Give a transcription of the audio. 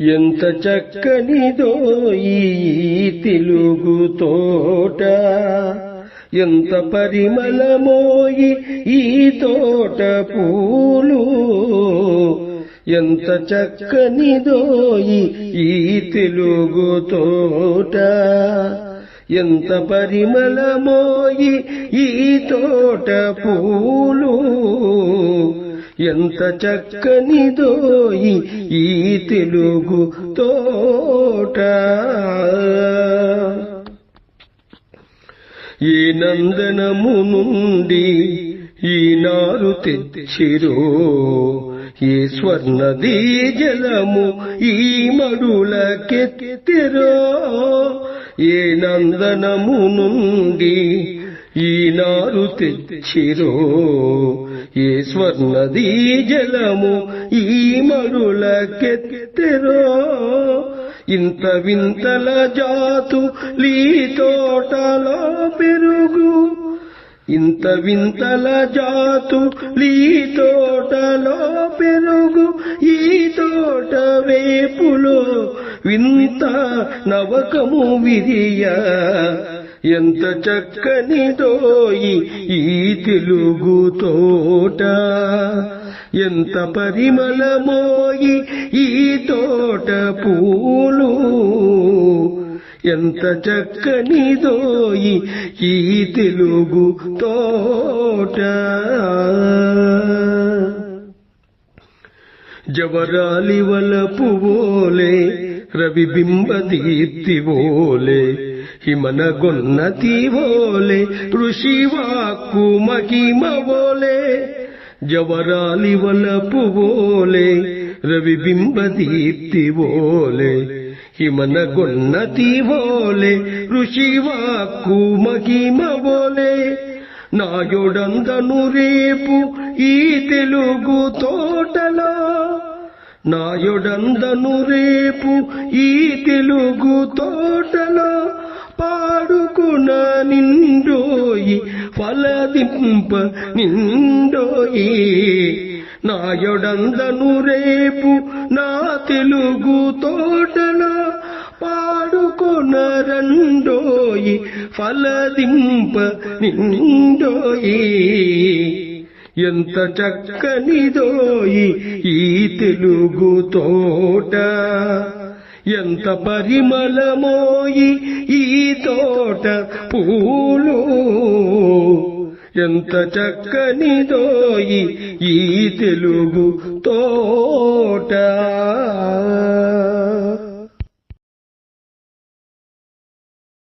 ఎంత చక్కనిదో ఈ తెలుగు తోట. ఎంత పరిమళమోయి ఈ తోట పూలు. ఎంత చక్కనిదోయి ఈ తెలుగు తోట. ఎంత పరిమళమోయి ఈ తోట పూలు. ఎంత చక్కనిదోయి ఈ తెలుగు తోట. ఈ నందనము నుండి ఈనారు తెచ్చిరో ఈ స్వర్ణదీ జలము ఈ మడులకెత్తిరో. ఏ నందనము నుండి ఈనాడు తెచ్చిరో ఏ స్వర్ణదీ జలము ఈ మరులకెత్తెరో ఇంత వింతల జాతు లీ తోటలో పెరుగు. ఇంత వింతల జాతు లీ తోటలో పెరుగు. ఈ తోట వేపులో వింత నవకము విరియ. ఎంత చక్కనిదోయి ఈ తెలుగు తోట? ఎంత పరిమళమోయి ఈ తోట పూలు? ఎంత చక్కనిదోయి ఈ తెలుగు తోట? జవరాలి వల వలపు రవి బింబ దీప్తి ఓలే హిమనగొన్నతి ఓలే ఋషివాక్కు మహిమ ఓలే జవరాలి వలపు ఓలే రవిబింబ ఓలే హిమనగొన్నతి ఓలే ఋషివాక్కు మహిమ ఓలే నాయుడందను రేపు ఈ తెలుగు తోటలో నాయుడందను రేపు ఈ తెలుగు తోటలో పాడుకున నిండోయి ఫలదింప నిండోయి. నాయుడందను రేపు నా తెలుగు తోటలో పాడుకొన రండోయి ఫలదింప నిండోయి. ఎంత చక్కనిదోయి ఈ తెలుగు తోట. ఎంత పరిమళమోయి ఈ తోట పూలు? ఎంత చక్కనిదోయి ఈ తెలుగు తోట?